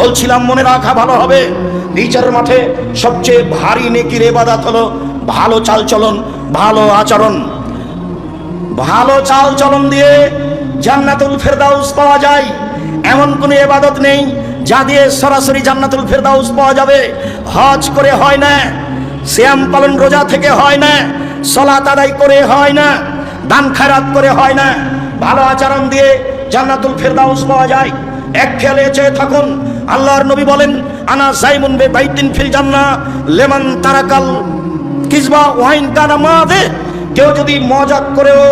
বলছিলাম, মনে রাখা ভালো হবে। বিচারের মাঠে সবচেয়ে ভারী নেকির এবাদাত হলো ভালো চালচলন, ভালো আচরণ। ভালো চাল চলন দিয়ে জান্নাতুল ফেরদাউস পাওয়া যায়। এমন কোনো এবাদত নেই যা দিয়ে সরাসরি জান্নাতুল ফেরদাউস পাওয়া যাবে। হজ করে হয় না শ্যাম পালন রোজা থেকে হয় না, সলাত আদায় করে হয় না, দান খায়রাত করে হয় না। ভালো আচরণ দিয়ে জান্নাতুল ফেরদাউস পাওয়া যায়। এক খেয়ালে চেয়ে থাকুন আল্লাহর নবী বলেন, আনা সাইমুন বে বাইতিন ফিল জান্নাহ, লেমান তারাকাল কিসবা ওয়াইন কানা মাদে। কেউ যদি মজাক করেও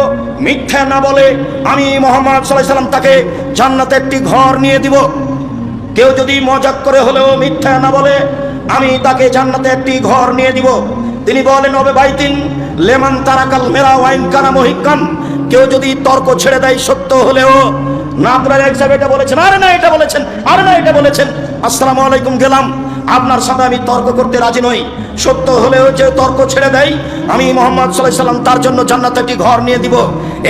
মিথ্যা না বলে, আমি মোহাম্মদ সাল্লাহ সাল্লাম তাকে জান্নাতে একটি ঘর নিয়ে দিব। কেউ যদি মজাক করে হলেও মিথ্যা না বলে, আমি তাকে জান্নাতে একটি ঘর নিয়ে দিব। তিনি বলেন হবে বাইতিন লেমান তারাকাল মেরা ওয়াইন কানা মহিকান কেউ যদি তর্ক ছেড়ে দেয় সত্য হলেও না আপনার এক এটা বলেছেন, আরে না এটা বলেছেন, আরে না এটা বলেছেন। আসসালামু আলাইকুম, গেলাম। আপনার সাথে আমি তর্ক করতে রাজি নই। সত্য হলেও যে তর্ক ছেড়ে দেয় আমি মোহাম্মদ সাল্লাহ সাল্লাম তার জন্য জান্নাতে একটি ঘর নিয়ে দিব।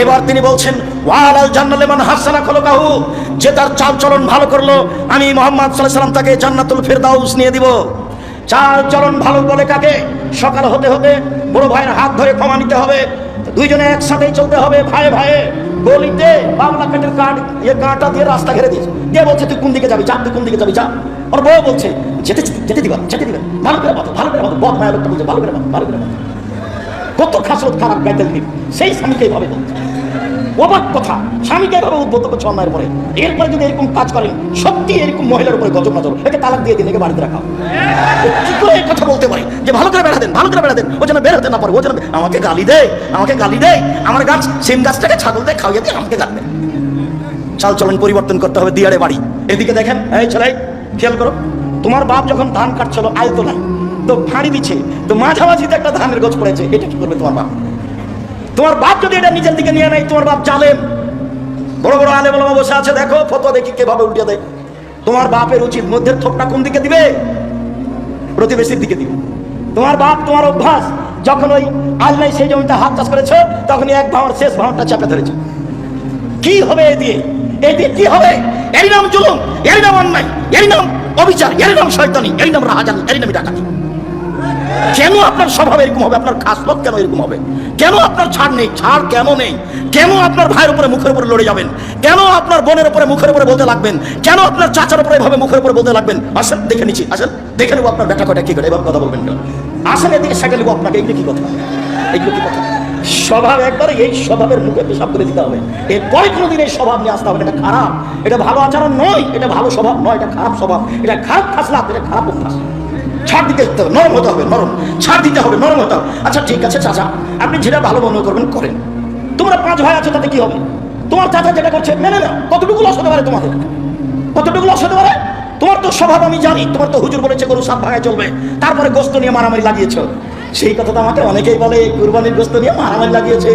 এবার তিনি বলছেন, ওয়ালাল জান্নালে মান হাসানা খোলকাহু। যে তার চাল চলন ভালো করল, আমি মোহাম্মদ সাল্লাহ সাল্লাম তাকে জান্নাতুল ফেরদাউস নিয়ে দিব। চাল চলন ভালো বলে কাকে? সকাল হতে হতে বড় ভাইয়ের হাত ধরে ক্ষমা নিতে হবে। দুইজনে একসাথেই চলতে হবে, ভাই ভাইয়ে গলিতে বাংলা পেটের কাঠ ইয়ে কাঁটা দিয়ে রাস্তা ঘেরে দিয়েছে। কে বলছে, তুই কোন দিকে যাবি? চা তুই কোন দিকে যাবি? চা ওর বউ বলছে, যেতে যেতে দিবা, যেতে দিবেন ভালো করে বাতো ভালো করে বাতো বদ মায়া লোকটা বলছে, ভালো করে বাতো ভালো করে বাতো কত খাসরত, খারাপ গাইতে দিন সেই স্বামীকে এভাবে বলছে। অবাক কথা, স্বামীকে এভাবে উদ্বুদ্ধ করছে অন্যায়ের পরে। এরপরে যদি এরকম কাজ করেন সত্যি এরকম মহিলার উপরে গজব নজর। একে তালাক দিয়ে দিন, একে বাড়িতে রাখা। কি করে কথা যে ভালো করে বেড়া দেন, ভালো করে বেড়া দেন। ও যেন বের হতে না পারে, ও যেন আমাকে গালি দেয়, আমাকে গালি দেয়। আমার গাছ, সিম গাছটাকে ছাগল দেয় খাওয়াই দিয়ে আমাকে গালি দেয়। চাল চলন পরিবর্তন করতে হবে দিয়ারে বাড়ি। এদিকে দেখেন, এই ছেলে, খেয়াল করো, তোমার বাপ যখন ধান কাটছিল আয় তো ফাঁড়ি দিচ্ছে তো মাঝামাঝিতে একটা ধানের গোছ পড়েছে, এটা কি করবে তোমার বাপ? তোমার বাপ যদি এটা নিজের দিকে নিয়ে নেয়, তোমার বাপ জালেম। বড় বড় আলে বলমা বসে আছে, দেখো ফটো দেখি কীভাবে উল্টে দেয়। তোমার বাপের উচিত মধ্যের থোপটা কোন দিকে দিবে? প্রতিবেশীর দিকে দিবে। তোমার বাপ, তোমার অভ্যাস, যখন ওই আল্লাহ সেই জমিতে হাত চাষ করেছ, তখনই এক ভাঁড় শেষ ভাঁড়টা চাপে ধরেছে। কি হবে এ দিয়ে? এ দিয়ে কি হবে? এর নাম জুলুম এর নাম অন্যায় এর নাম অবিচার এর নাম শয়তানি, এরই নাম রাহাজানি, এরই নামে ডাকাতি কেন আপনার স্বভাব এরকম হবে? আপনার খাসলত কেন এরকম হবে? কেন আপনার ছাড় নেই? ছাড় কেন নেই? কেন আপনার ভাইয়ের উপরে মুখের উপরে লড়ে যাবেন? কেন আপনার বোনের উপরে মুখের উপরে বলতে লাগবেন? কেন আপনার চাচার উপরে এভাবে মুখের উপরে বলতে লাগবেন? আসেন, দেখে নিচ্ছি। আসেন, দেখে নেব আপনার বেটা কয়টা কি করে? এভাবে কথা বলবেন কেন? আসেন, এদিকে সাইকেল নেব আপনাকে। এগুলো কি কথা? এগুলো কি কথা? স্বভাব একবারে এই স্বভাবের মুখে পেশাব করে দিতে হবে। এরপরে কোনোদিন এই স্বভাব নিয়ে আসতে হবে এটা খারাপ। এটা ভালো আচরণ নয়। এটা ভালো স্বভাব নয়। এটা খারাপ স্বভাব। এটা খারাপ খাসলাত। এটা খারাপ অভ্যাস। ছাড় দিতে হতে হবে, নরম হতে হবে, নরম। ছাড় দিতে হবে, নরম হতে হবে। আচ্ছা ঠিক আছে, চাচা, আপনি যেটা ভালো মনে করবেন, করেন। তোমরা পাঁচ ভাই আছো, তাতে কি হবে? তোমার চাচা যেটা করছে, মেনে নাও। কতটুকু লস হতে পারে তোমাদের? কতটুকু লস হতে পারে? তোমার তো স্বভাব, আমি জানি। তোমার তো হুজুর বলেছে, গরু সাপ ভাঙায় চলবে। তারপরে গোস্ত নিয়ে মারামারি লাগিয়েছ। সেই কথা তো আমাকে অনেকেই বলে, কুরবানির গোস্ত নিয়ে মারামারি লাগিয়েছে।